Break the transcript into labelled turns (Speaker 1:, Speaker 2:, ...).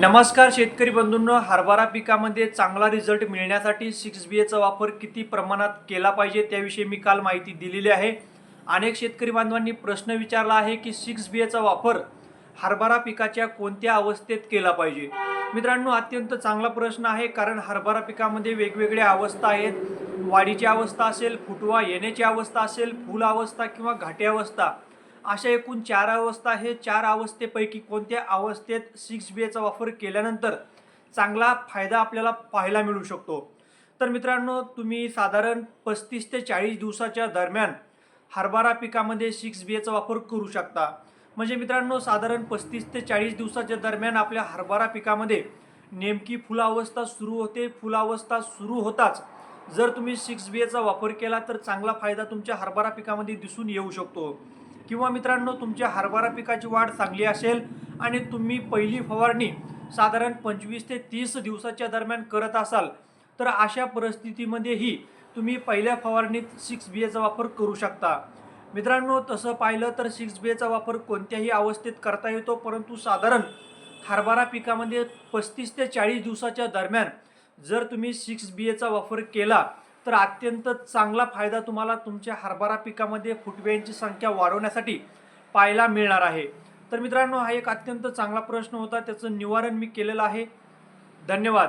Speaker 1: नमस्कार शेतकरी बंधूंनो हरभरा पिकामध्ये चांगला रिझल्ट मिळण्यासाठी सिक्स बी एचा वापर किती प्रमाणात केला पाहिजे त्याविषयी मी काल माहिती दिलेली आहे. अनेक शेतकरी बांधवांनी प्रश्न विचारला आहे की सिक्स बी एचा वापर हरभरा पिकाच्या कोणत्या अवस्थेत केला पाहिजे? मित्रांनो अत्यंत चांगला प्रश्न आहे कारण हरभरा पिकामध्ये वेगवेगळ्या अवस्था आहेत. वाढीची अवस्था असेल फुटवा येण्याची अवस्था असेल फुल अवस्था किंवा घाटी अवस्था. अशा एकूण चार अवस्था हे चार अवस्थेपैकी कोणत्या अवस्थेत सिक्स बी एचा वापर केल्यानंतर चांगला फायदा आपल्याला पाहायला मिळू शकतो? तर मित्रांनो तुम्ही साधारण पस्तीस ते चाळीस दिवसाच्या दरम्यान हरभरा पिकामध्ये सिक्स बी एचा वापर करू शकता. म्हणजे मित्रांनो साधारण पस्तीस ते चाळीस दिवसाच्या दरम्यान आपल्या हरभरा पिकामध्ये नेमकी फुलावस्था सुरू होते. फुलावस्था सुरू होताच जर तुम्ही सिक्स बी एचा वापर केला तर चांगला फायदा तुमच्या हरभरा पिकामध्ये दिसून येऊ शकतो. किंवा मित्रांनो तुमच्या हरभरा पिकाची वाढ चांगली असेल आणि तुम्ही पहिली फवारणी साधारण पंचवीस ते तीस दिवसाच्या दरम्यान करत असाल तर अशा परिस्थितीमध्येही तुम्ही पहिल्या फवारणीत सिक्स बी एचा वापर करू शकता. मित्रांनो तसं पाहिलं तर सिक्स बी एचा वापर कोणत्याही अवस्थेत करता येतो परंतु साधारण हरभरा पिकामध्ये पस्तीस ते चाळीस दिवसाच्या दरम्यान जर तुम्ही सिक्स बी एचा वापर केला तर अत्यंत चांगला फायदा तुम्हाला तुमच्या हरभरा पिकामध्ये फुटव्यांची संख्या वाढवण्यासाठी पाहायला मिळणार आहे. तर मित्रांनो हा एक अत्यंत चांगला प्रश्न होता. त्याचं निवारण मी केलेलं आहे. धन्यवाद.